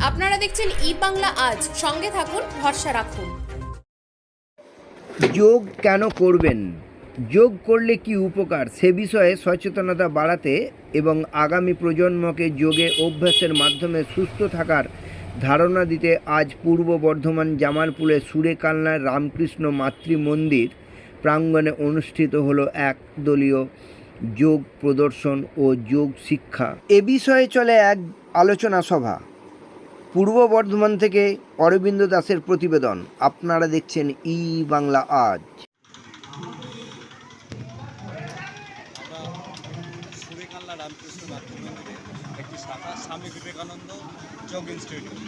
আপনারা দেখছেন ই বাংলা আজ। সঙ্গে থাকুন, ভরসা রাখুন। যোগ কেন করবেন? যোগ করলে কি উপকার? সে বিষয়ে সচেতনতা বাড়াতে এবং আগামী প্রজন্মকে যোগে অভ্যাসের মাধ্যমে সুস্থ থাকার ধারণা দিতে আজ পূর্ব বর্ধমান জামালপুরে সুরেকালনার রামকৃষ্ণ মাতৃ মন্দির প্রাঙ্গণে অনুষ্ঠিত হলো এক দলীয় যোগ প্রদর্শন ও যোগ শিক্ষা। এ বিষয়ে চলে এক আলোচনা সভা। পূর্ব বর্ধমান থেকে অরবিন্দ দাসের প্রতিবেদন। আপনারা দেখছেন ই বাংলা আজ। স্বামী বিবেকানন্দ যোগ ইনস্টিটিউট।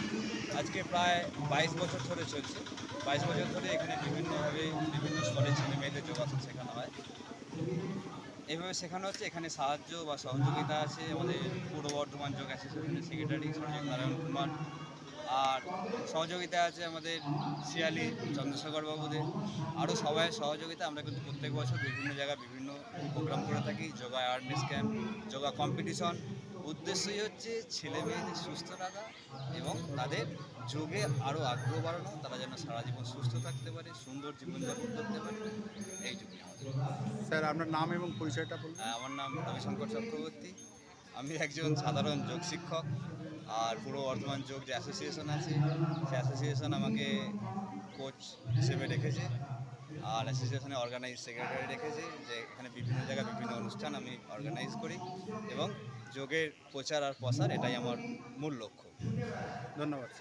আজকে প্রায় বাইশ বছর ধরে চলছে। বাইশ বছর ধরে এখানে বিভিন্নভাবে, বিভিন্ন স্তরের ছেলে মেয়েদের যোগাসন শেখানো এইভাবে শেখানো হচ্ছে, এখানে সাহায্য বা সহযোগিতা আছে, আমাদের পূর্ব বর্ধমান যোগ অ্যাসোসিয়েশনের সেক্রেটারি সঞ্জীব নারায়ণ কুমার। আর সহযোগিতা আছে আমাদের শিয়ালি চন্দ্রশেখর বাবুদের। আরও সবাই সহযোগিতা আমরা কিন্তু প্রত্যেক বছর বিভিন্ন জায়গায় বিভিন্ন প্রোগ্রাম করে থাকি, yoga awareness camp yoga competition উদ্দেশ্যই হচ্ছে ছেলে মেয়েদের সুস্থ রাখা এবং তাদের যোগে আরও আগ্রহ বাড়ানো তারা যেন সারা জীবন সুস্থ থাকতে পারে সুন্দর জীবনযাপন করতে পারে এইটুকুই আমাদের। স্যার আপনার নাম এবং পরিচয়টা বলুন। আহ, আমার নাম রবিশঙ্কর চক্রবর্তী। আমি একজন সাধারণ যোগ শিক্ষক আর পূর্ব বর্ধমান যোগ যে অ্যাসোসিয়েশন আছে সেই অ্যাসোসিয়েশন আমাকে কোচ হিসেবে রেখেছে আর অ্যাসোসিয়েশনে অর্গানাইজ সেক্রেটারি রেখেছে যে এখানে বিভিন্ন জায়গায় বিভিন্ন অনুষ্ঠান আমি অর্গানাইজ করি এবং যোগের প্রচার আর প্রসার এটাই আমার মূল লক্ষ্য। ধন্যবাদ।